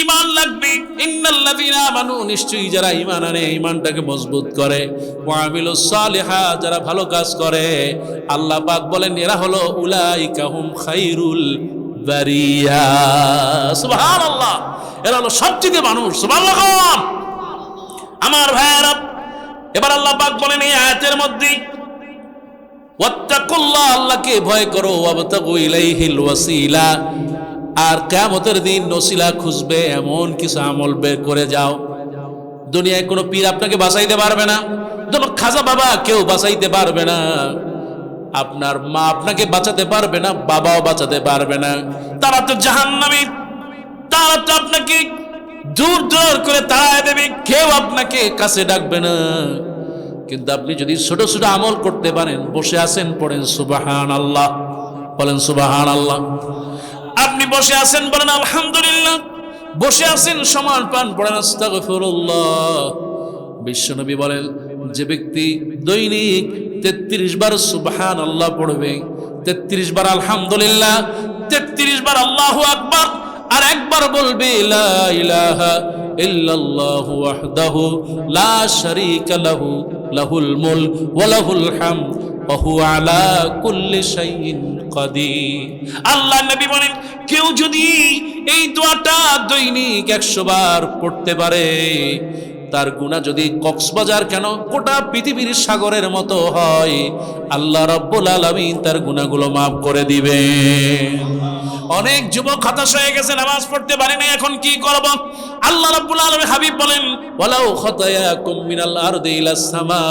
ইমান লাগবে। ইন্নাল্লাযীনা আমানু, নিশ্চয়ই যারা ইমান আনে, ইমানটাকে মজবুত করে। ওয়া আমিলুস সালিহা, যারা ভালো কাজ করে, আল্লাহ পাক বলেন, এরা হলো উলাইকা হুম খাইরুল বারিয়া। সুবহানাল্লাহ, এরা হলো সবচেয়ে মানুষ। সুবহানাল্লাহ। আমার ভাইয়েরা, এবার আল্লাহ পাক বলেন এই আয়াতের মধ্যে, ওয়াত্তাকুল্লাহ, আল্লাহকে ভয় করো, ওয়াবতাগু ইলাইহিল ওয়াসিলা। আর কিয়ামতের দিন নসিলা খুঁজবে, এমন কিছু আমল বের করে যাও। দুনিয়ায় কোনো পীর আপনাকে বাঁচাইতে পারবে না। কোনো খাজা বাবা কেউ বাঁচাইতে পারবে না। আপনার মা আপনাকে বাঁচাতে পারবে না, বাবাও বাঁচাতে পারবে না। তারা তো জাহান্নামী। তারা তো আপনাকে দূর দূর করে তাড়ায় দেবে, কেউ আপনাকে কাছে ডাকবে না। কিন্তু আপনি যদি ছোট ছোট আমল করতে পারেন, বসে আছেন, পড়েন সুবাহান আল্লাহ বলেন সুবাহান আল্লাহ আপনি বসে আছেন বলেন, আলহামদুলিল্লাহ। বসে আছেন, সমান পান পড়েন বিশ্বনবী বলেন, যে ব্যক্তি দৈনিক তেত্রিশ বার সুবহান আল্লাহ পড়বে, তেত্রিশ বার আলহামদুলিল্লাহ, তেত্রিশ বার আল্লাহু আকবার, আর একবার বলবে, লা কুল্লি আল্লাহ নবী বলেন কেউ যদি এই দোয়াটা দৈনিক একশো বার পড়তে পারে তার গুণা যদি কক্সবাজার কেন? গোটা পৃথিবীর সাগরের মতো হয়। আল্লাহ রব্বুল আলমিন তার গুণাগুলো মাফ করে দিবে অনেক যুবক হতাশ হয়ে গেছে, নামাজ পড়তে পারে না এখন কি করব? আল্লাহ রাব্বুল আলামিন হাবিব বলেন, ওয়ালাউ খাতায়াকুম মিনাল আরদি ইলাস সামা।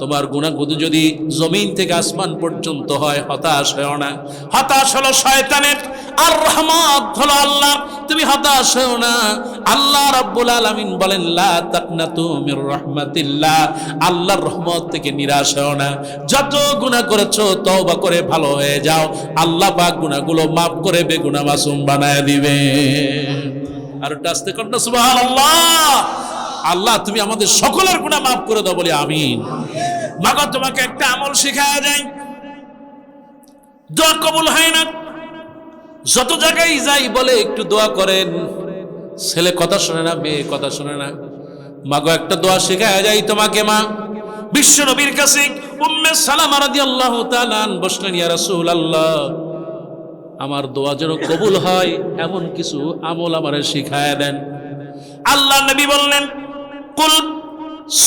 তোমার গুনাহগুলো যদি জমিন থেকে আসমান পর্যন্ত হয়, হতাশ হও না। হতাশ হলো শয়তানের। আর রহমত হলো আল্লাহ তুমি হতাশ হও না। আল্লাহ রাব্বুল আলামিন বলেন, লা রহমত থেকে নিরাশ হও না। যত করেছ করে ভালো হয়ে যাও। আল্লাহ করে মাসুম বানায় দিবে। আর আল্লাহ, তুমি আমাদের সকলের গুনাহ মাফ করে দাও বলি আমিন। মাগো, তোমাকে একটা আমল শেখায়া যায় দোয়া কবুল হয় না। যত জায়গায় যাই বলে একটু দোয়া করেন। ছেলে কথা শোনে না, মেয়ে কথা শোনে না। মাগো, একটা দোয়া শেখায় যাই তোমাকে, মা। বিশ্ব নবীর কাছে উম্মে সালামা রাদিয়াল্লাহু তাআলা বসলেন, ইয়া রাসূলুল্লাহ, আমার দোয়া যেন কবুল হয়, এমন কিছু আমল আমারে শিখায় দেন। আল্লাহ নবী বললেন, কুল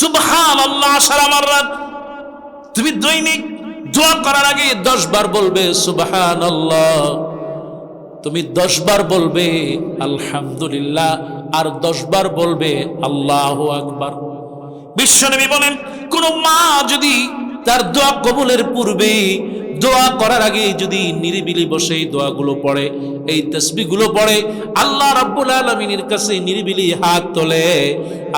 সুবহানাল্লাহ আশারা মাররাত তুমি দৈনিক দোয়া করার আগে দশ বার বলবে, সুবহানাল্লাহ। তুমি দশ বার বলবে, আলহামদুলিল্লাহ। আর দশ বার বলবে, আল্লাহ আকবার। বিশ্বনবী বলেন, কোন মা যদি তার দোয়া কবুলের পূর্বে দোয়া করার আগে যদি নিরিবিলি বসে দোয়াগুলো পড়ে, এই তসবিগুলো পড়ে, আল্লাহ রব্বুল আলমিনের কাছে নিরিবিলি হাত তোলে।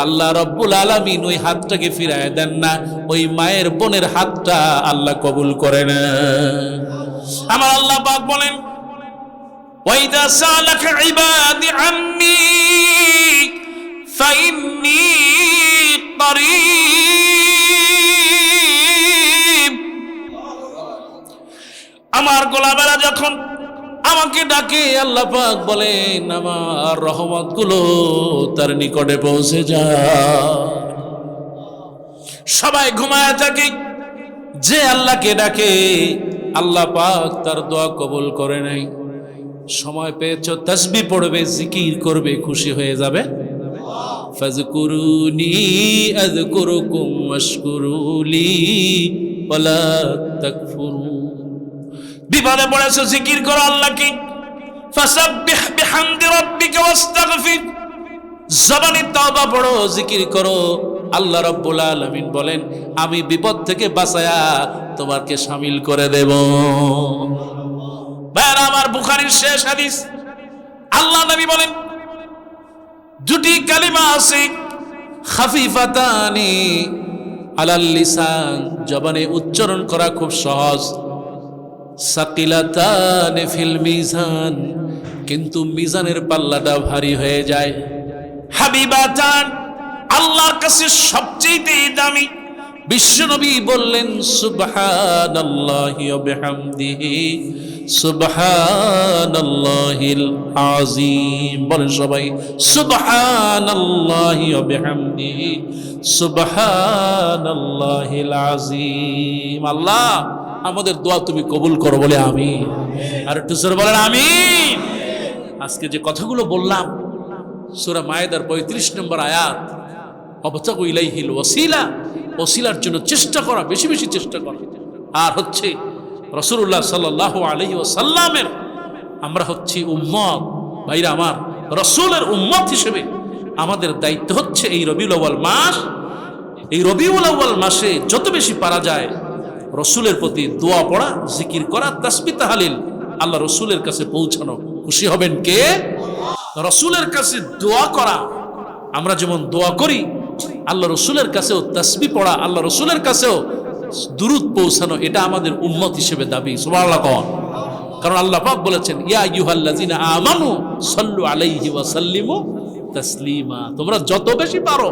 আল্লাহ রব্বুল আলমিন ওই হাতটাকে ফিরায় দেন না, ওই মায়ের বোনের হাতটা আল্লাহ কবুল করে না আমার আল্লাহ বলেন وإذا سألك عبادي عني فإني قريب আমার গোলামেরা যখন আমাকে ডাকে আল্লাহ পাক বলেন আমার রহমত গুলো তার নিকটে পৌঁছে যায় সবাই ঘুমায় থাকে যে আল্লাহকে ডাকে আল্লাহ পাক তার দোয়া কবুল করে নাই সময় পেয়েছ, তসবি পড়বে, জিকির করবে, খুশি হয়ে যাবে? বিপদে পড়েছো জিকির করো আল্লাহকে। ফাসাব্বিহ বিহামদি রাব্বিকা পড়ো, জিকির করো। আল্লাহ রাব্বুল আলামিন বলেন, আমি বিপদ থেকে বাঁচায়া তোমাকে সামিল করে দেব। আমার বুখারীর শেষ হাদিস। আল্লাহ নবী বলেন, দুটি কালিমা আছে, খাফিফাতানি আলাল লিসান, জবানে উচ্চারণ করা খুব সহজ। সাকিলাতানে ফিল মিজান, কিন্তু মিজানের পাল্লাটা ভারী হয়ে যায়। হাবিবাতান, আল্লাহর কাছে সবচেয়ে দামি। বিশ্বনবী বললেন, সুবহানাল্লাহি ওয়া বিহামদিহি। আজিম বলেন সবাই আল্লাহ, আমাদের দোয়া তুমি কবুল করো বলে আমি আর একটু জোরে বলেন আমিন। আজকে যে কথাগুলো বললাম, সূরা মায়েদার পঁয়ত্রিশ নম্বর আয়াত অবতাকু ইলাইহিল ওসিলা ওসিলার জন্য চেষ্টা করা, বেশি বেশি চেষ্টা করা। আর হচ্ছে রসুল্লাহ সাল্লাহ আলহি ওসাল্লামের আমরা হচ্ছি উম্মত। ভাইরা আমার, রসুলের উম্মত হিসেবে আমাদের দায়িত্ব হচ্ছে এই রবিউল আউ্বাল মাস। এই রবিউল আউ্বাল মাসে যত বেশি পারা যায়, রসুলের প্রতি দোয়া পড়া, জিকির করা তাসবি তাহালিল আল্লাহ রসুলের কাছে পৌঁছানো। খুশি হবেন কে? রসুলের কাছে দোয়া করা। আমরা যেমন দোয়া করি, আল্লাহ রসুলের কাছেও তসবি পড়া, আল্লাহ রসুলের কাছেও দুরুদ পৌঁছানো এটা আমাদের উম্মত হিসেবে দাবি, সুবহানাল্লাহ কন। কারণ আল্লাহ পাক বলেছেন, ইয়া ইউহাল্লাযিনা আমানু সাল্লু আলাইহি ওয়া সাল্লিমু তাসলিমা। তোমরা যত বেশি পারো,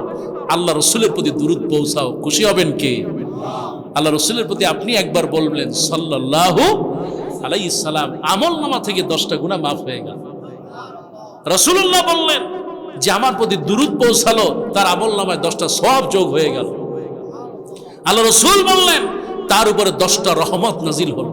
আল্লাহ রসুলের প্রতি দুরুদ পৌঁছাও। খুশি হবেন কে? আল্লাহ রসুলের প্রতি আপনি একবার বলবেন, সাল্লাল্লাহু আলাইহিস সালাম, আমল নামা থেকে দশটা গুণা মাফ হয়ে গেল। রসুল্লাহ বললেন যে, আমার প্রতি দুরুদ পৌঁছালো, তার আমল নামায় দশটা সব যোগ হয়ে গেল। আল্লাহ রসুল বললেন তার উপরে দশটা রহমত নাজিল হল।